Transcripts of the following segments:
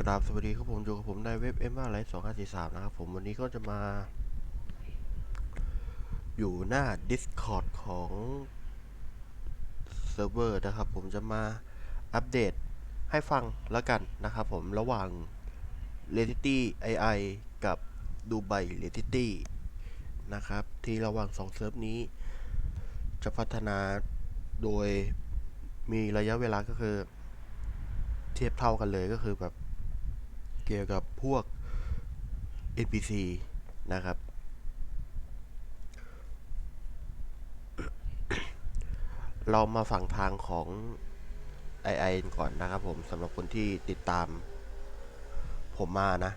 กราบสวัสดีครับผมอยู่กับผมในเว็บ m อ r ไลท์สองห้าสี่สามนะครับผมวันนี้ก็จะมา อยู่หน้า Discord ของเซิร์ฟเวอร์นะครับผมจะมาอัปเดตให้ฟังแล้วกันนะครับผมระหว่าง l e t i t y AI กับ Dubai l e t i t y นะครับ ที่ระหว่างสองเซิร์ฟนี้ จะพัฒนาโดยมีระยะเวลาก็คือ เทียบเท่ากันเลยก็คือแบบ เกี่ยวกับพวก NPC นะครับ เรามาฝั่งทางของ AI ก่อนนะครับผมสำหรับคนที่ติดตามผมมานะ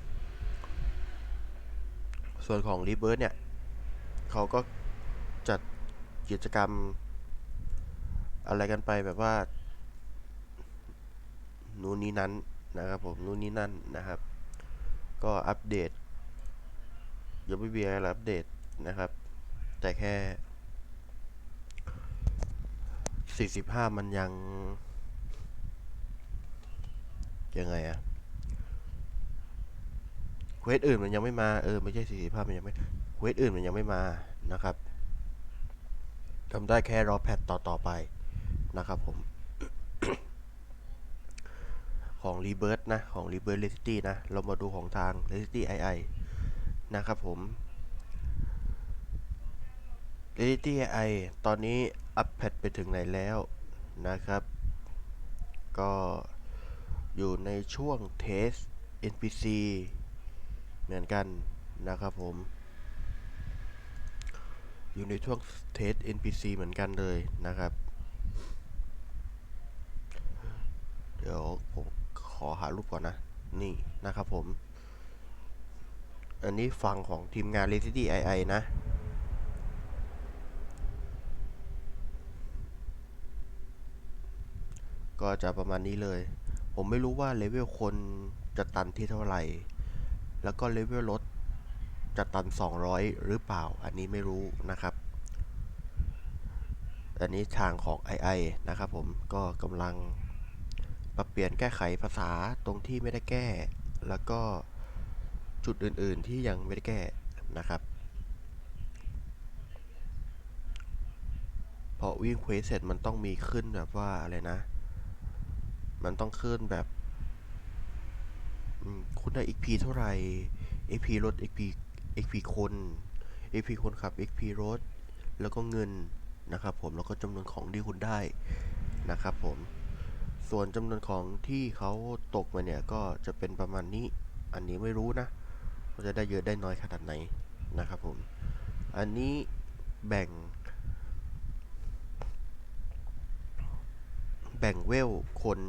ส่วนของ r e b i r t เนี่ย เขาก็จัดกิจกรรมอะไรกันไปแบบว่า นู่นนี้นั้น นะครับผมนู่นนี้นั่นนะครับ ก็อัปเดตยังไม่มีอะไรอัปเดตนะครับ แต่แค่ 45 มันยัง ยังไงอะเควสอื่นมันยังไม่มา เออ ไม่ใช่ 45 มันยังไม่เควสอื่นมันยังไม่มานะครับทำได้แค่รอแพทต่อต่อไปนะครับผม ของ r e b i r t นะ ของ r e b i r t Reality นะ เรามาดูของทาง Reality AI นะครับผม Reality AI ตอนนี้อัปเดตไปถึงไหนแล้วนะครับ ก็อยู่ในช่วงเทส NPC เหมือนกันนะครับผม อยู่ในช่วงเทส NPC เหมือนกันเลยนะครับ เดี๋ยวผม อหารูปก่อนนะ นี่นะครับผม อันนี้ฝั่งของทีมงาน r e s i d y AI นะก็จะประมาณนี้เลย ผมไม่รู้ว่าเลเวลคนจะตันที่เท่าไหร่ แล้วก็เลเวลรถจะตัน 200 หรือเปล่า อันนี้ไม่รู้นะครับ อันนี้ทางของ AI นะครับผม ก็กำลัง ปรับเปลี่ยนแก้ไขภาษาตรงที่ไม่ได้แก้ แล้วก็จุดอื่นๆที่ยังไม่ได้แก้นะครับพอวิ่งเควสเสร็จมันต้องมีขึ้นแบบว่าอะไรนะ มันต้องขึ้นแบบคุณได้ XP เท่าไหร่ XP รถ XP XP คน XP คนขับ XP รถ แล้วก็เงินนะครับผม แล้วก็จำนวนของที่คุณได้นะครับผม ส่วนจำนวนของที่เขาตกมาเนี่ยก็จะเป็นประมาณนี้ อันนี้ไม่รู้นะว่าจะได้เยอะได้น้อยขนาดไหนนะครับผม อันนี้แบ่ง แบ่งเวลคน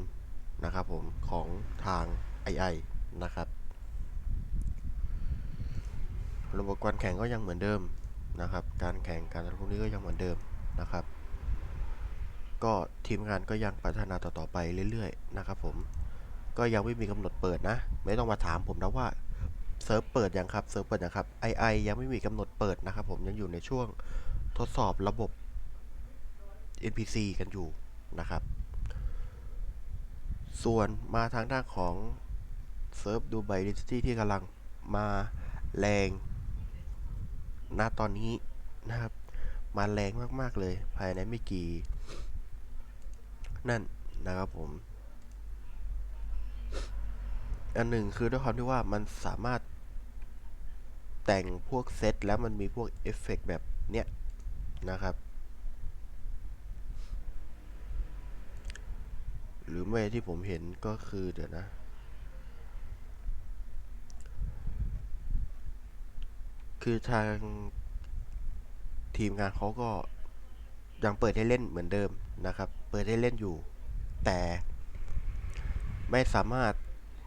นะครับผมของทาง AI นะครับ ระบบการแข่งก็ยังเหมือนเดิมนะครับ การแข่งการอะไรพวกนี้ก็ยังเหมือนเดิมนะครับ ก็ทีมงานก็ยังพัฒนาต่อๆไปเรื่อยๆนะครับผมก็ยังไม่มีกำหนดเปิดนะ ไม่ต้องมาถามผมนะว่าเซิร์ฟเปิดยังครับเซิร์ฟเปิดยังครับ AI ยังไม่มีกำหนดเปิดนะครับผมยังอยู่ในช่วงทดสอบระบบ NPC กันอยู่นะครับ ส่วนมาทางด้านของเซิร์ฟดูไบดิจิตี้ที่กำลังมาแรงณตอนนี้นะครับ มาแรงมาก ๆ เลยภายในไม่กี่ นั่นนะครับผม อันหนึ่งคือด้วยความที่ว่ามันสามารถแต่งพวกเซตแล้วมันมีพวกเอฟเฟกต์แบบเนี้ยนะครับ หรือไม่ที่ผมเห็นก็คือเดี๋ยวนะ คือทางทีมงานเขาก็ ยังเปิดให้เล่นเหมือนเดิมนะครับ เปิดให้เล่นอยู่ แต่ไม่สามารถ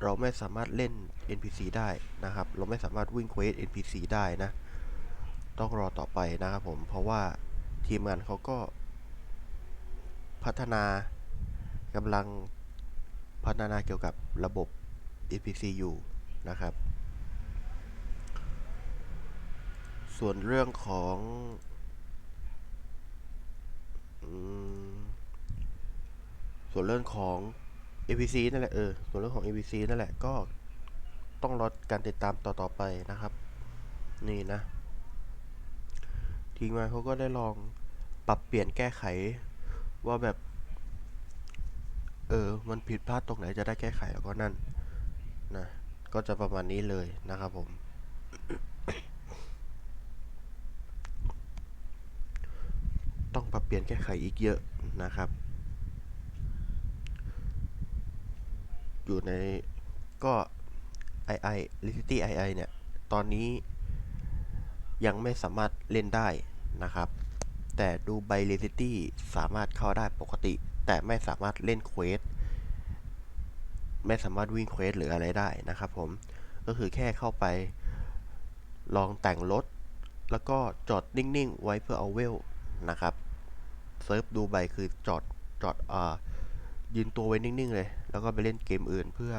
เราไม่สามารถเล่น NPC ได้นะครับ เราไม่สามารถวิ่งเควส NPC ได้นะ ต้องรอต่อไปนะครับผม เพราะว่าทีมงานเขาก็พัฒนากำลังพัฒนาเกี่ยวกับระบบ NPC อยู่นะครับ ส่วนเรื่องของ ส่วนเรื่องของ APC นั่นแหละเออส่วนเรื่องของ APC นั่นแหละก็ต้องรอการติดตามต่อๆไปนะครับ นี่นะ ทีมงานเขาก็ได้ลองปรับเปลี่ยนแก้ไขว่าแบบ เออ มันผิดพลาดตรงไหนจะได้แก้ไขแล้วก็นั่นนะก็จะประมาณนี้เลยนะครับผม ต้องปรับเปลี่ยนแก้ไขอีกเยอะนะครับ อยู่ในก็ II l i c i t y II เนี่ย ตอนนี้ยังไม่สามารถเล่นได้นะครับ แต่ดูไบ l i c i t y สามารถเข้าได้ปกติ แต่ไม่สามารถเล่นเควสไม่สามารถวิ่งเควสหรืออะไรได้นะครับผม ก็คือแค่เข้าไปลองแต่งรถ แล้วก็จอดนิ่ง ๆ ไว้เพื่อเอาเวล นะครับเซิร์ฟดูไบคือจอดจอดอ่ายืนตัวไว้นิ่งๆเลย แล้วก็ไปเล่นเกมอื่นเพื่อ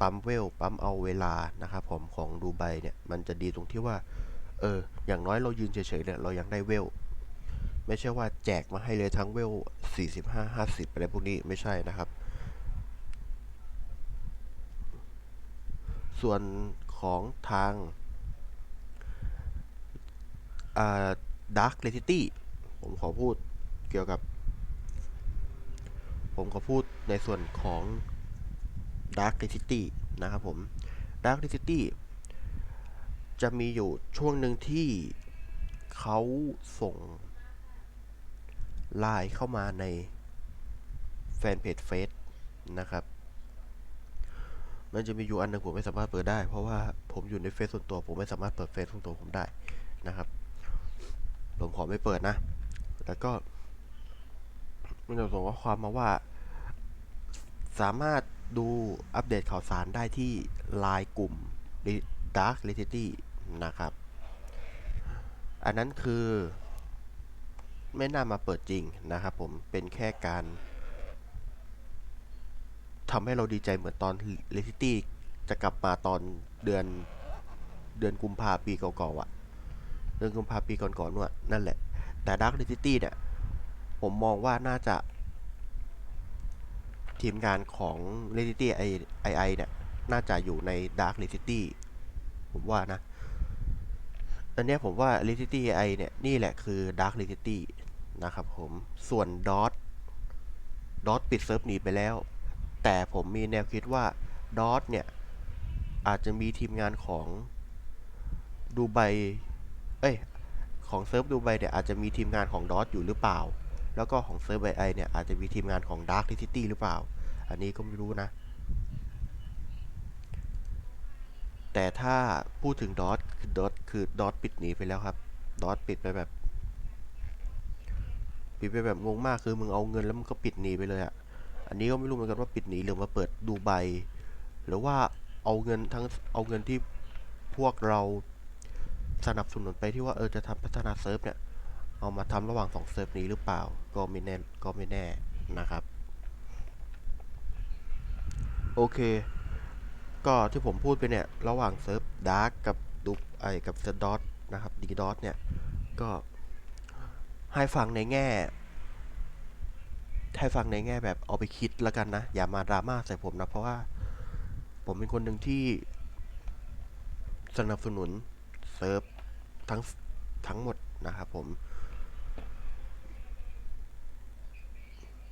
ปั๊มเวล ปั๊มเอาเวลานะครับผมของดูไบเนี่ยมันจะดีตรงที่ว่า เออ อย่างน้อยเรายืนเฉยๆเนี่ยเรายังได้เวล ไม่ใช่ว่าแจกมาให้เลยทั้งเวล 45 50อะไรพวกนี้ไม่ใช่นะครับ ส่วนของทาง อ่า Dark l e t i t y ผมขอพูดเกี่ยวกับ ผมขอพูดในส่วนของ Dark l e t i t y นะครับผม Dark l e t i t y จะมีอยู่ช่วงหนึ่งที่เขาส่งไลน์เข้ามาในแฟนเพจเฟซนะครับ มันจะมีอยู่อันหนึงผมไม่สามารถเปิดได้ เพราะว่าผมอยู่ในเฟซส่วนตัว ผมไม่สามารถเปิดเฟซส่วนตัวผมได้นะครับ ผมขอไม่เปิดนะ แล้วก็มันจะส่งข้อความมาว่า สามารถดูอัปเดตข่าวสารได้ที่ไลน์กลุ่ม Dark l e t i t y นะครับ อันนั้นคือ ไม่น่ามาเปิดจริงนะครับผมเป็นแค่การทำให้เราดีใจเหมือนตอน l e t i t y จะกลับมาตอนเดือนเดือนกุมภาปีเก่าๆอะ่ะ เดือนกุมภาปีก่อนๆว่านั่นแหละ แต่ Dark l e t i t y เนี่ย ผมมองว่าน่าจะ ทีมงานของ l e t i t y II เนี่ย น่าจะอยู่ใน Dark l e t i t y ผมว่านะ อันนี้ผมว่า l e t i t y AI เนี่ย นี่แหละคือ Dark l e t i t y นะครับผม ส่วน DOT DOT ปิดเซิร์ฟหนีไปแล้ว แต่ผมมีแนวคิดว่า DOT เนี่ย อาจจะมีทีมงานของดูไบ เอ้ยของเซิร์ฟดูไบเนี่ยอาจจะมีทีมงานของ DOT อยู่หรือเปล่า แล้วก็ของเซิร์ฟไอเนี่ยอาจจะมีทีมงานของ Dark l e t i t y หรือเปล่า อันนี้ก็ไม่รู้นะ แต่ถ้าพูดถึงดอทคือดอทคือดอทปิดหนีไปแล้วครับดอทปิดไปแบบปิดไปแบบงงมากคือมึงเอาเงินแล้วมึงก็ปิดหนีไปเลยอะอันนี้ก็ไม่รู้เหมือนกันว่าปิดหนีหรือมาเปิดดูไบหรือว่าเอาเงินทั้งเอาเงินที่พวกเรา สนับสนุนไปที่ว่าเออจะทำพัฒนาเซิร์ฟเนี่ย เอามาทำระหว่างสองเซิร์ฟนี้หรือเปล่า ก็ไม่แน่ก็ไม่แน่นะครับ โอเค ก็ที่ผมพูดไปเนี่ย ระหว่างเซิร์ฟดาร์กกับดูไอกับเซิร์ฟดอทนะครับดีดอทเนี่ย ก็ให้ฟังในแง่ให้ฟังในแง่แบบเอาไปคิดแล้วกันนะ อย่ามาดราม่าใส่ผมนะ เพราะว่าผมเป็นคนหนึ่งที่สนับสนุนเซิร์ฟ ทั้งทั้งหมดนะครับผม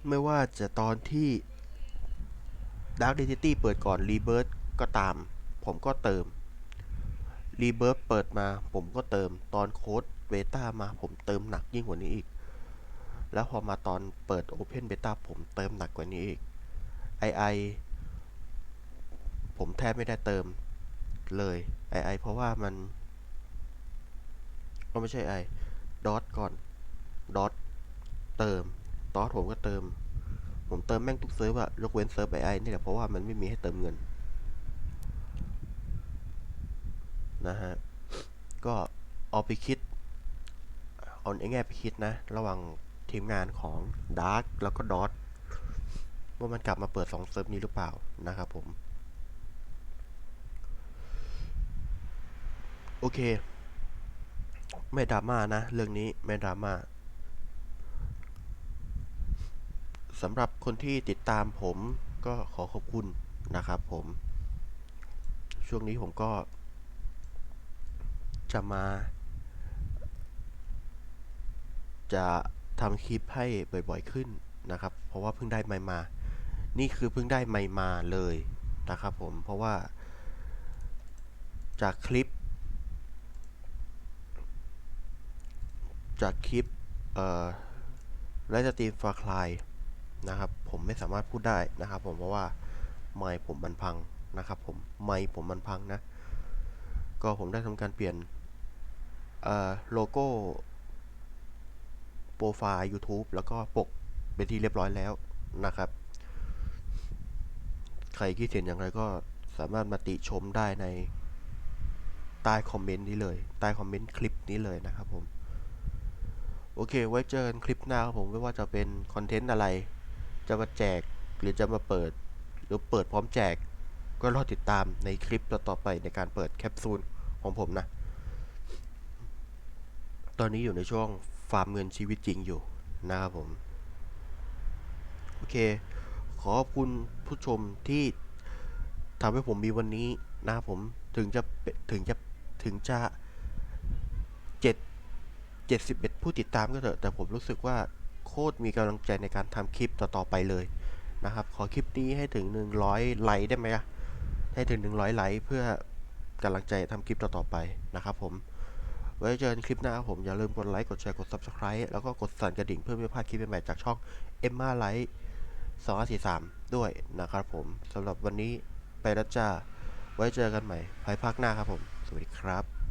ไม่ว่าจะตอนที่ Dark Identity เปิดก่อน Rebirth ก็ตาม ผมก็เติม Rebirth เปิดมาผมก็เติมตอนโค้ดเบต้ามาผมเติมหนักยิ่งกว่านี้อีก แล้วพอมาตอนเปิด Open Beta ผมเติมหนักกว่านี้อีก II ผมแทบไม่ได้เติมเลย II เพราะว่ามัน ก็ไม่ใช่ i ดอทก่อนดอทเติมดอทผมก็เติม ผมเติมแม่งทุกเซิร์ฟอะยกเว้นเซิร์ฟไอไอนี่แหละเพราะว่ามันไม่มีให้เติมเงิน นะฮะ ก็เอาไปคิดเอาในแง่ไปคิดนะ ระหว่างทีมงานของ Dark แล้วก็ Dot ว่ามันกลับมาเปิดสองเซิร์ฟนี้หรือเปล่านะครับผม โอเค ไม่ดราม่านะ เรื่องนี้ไม่ดราม่าสำหรับคนที่ติดตามผมก็ขอขอบคุณนะครับผม ช่วงนี้ผมก็ จะมา จะทำคลิปให้บ่อยๆขึ้นนะครับ เพราะว่าเพิ่งได้ไมค์มา นี่คือเพิ่งได้ไมค์มาเลยนะครับผม เพราะว่าจากคลิป จากคลิปเอ่อไลฟ์สตรีมฟาคลายนะครับ ผมไม่สามารถพูดได้นะครับ ผมเพราะว่าไมค์ผมมันพังนะครับ ผมไมค์ผมมันพังนะ ก็ผมได้ทำการเปลี่ยนเอ่อโลโก้โปรไฟล์ YouTube แล้วก็ปกเป็นที่เรียบร้อยแล้วนะครับ ใครคิดเห็นอย่างไรก็สามารถมาติชมได้ในใต้คอมเมนต์นี้เลย ใต้คอมเมนต์คลิปนี้เลยนะครับผม โอเค ไว้เจอกันคลิปหน้าครับผมไม่ว่าจะเป็นคอนเทนต์อะไร จะมาแจกหรือจะมาเปิด หรือเปิดพร้อมแจก ก็รอติดตามในคลิปต่อๆไปในการเปิดแคปซูลของผมนะ ตอนนี้อยู่ในช่วงฟาร์มเงินชีวิตจริงอยู่นะครับผม โอเค ขอบคุณผู้ชมที่ทำให้ผมมีวันนี้นะครับผมถึงจะถึงจะถึงจะเจ็ดเจ็ดสิบเอ็ด ผู้ติดตามก็เถอะ แต่ผมรู้สึกว่าโคตรมีกำลังใจในการทำคลิปต่อๆไปเลยนะครับ ขอคลิปนี้ให้ถึงหนึ่งร้อยไลค์ได้ไหมอะให้ถึงหนึ่งร้อยไลค์เพื่อกำลังใจทำคลิปต่อๆไปนะครับผม ไว้เจอกันคลิปหน้าครับผม อย่าลืมกดไลค์ กดแชร์ กด Subscribe แล้วก็กดสั่นกระดิ่งเพื่อไม่พลาดคลิปใหม่ๆจากช่อง Emma Light 2543 ด้วยนะครับผมสำหรับวันนี้ไปแล้วจ้า ไว้เจอกันใหม่ภายภาคหน้าครับผม สวัสดีครับ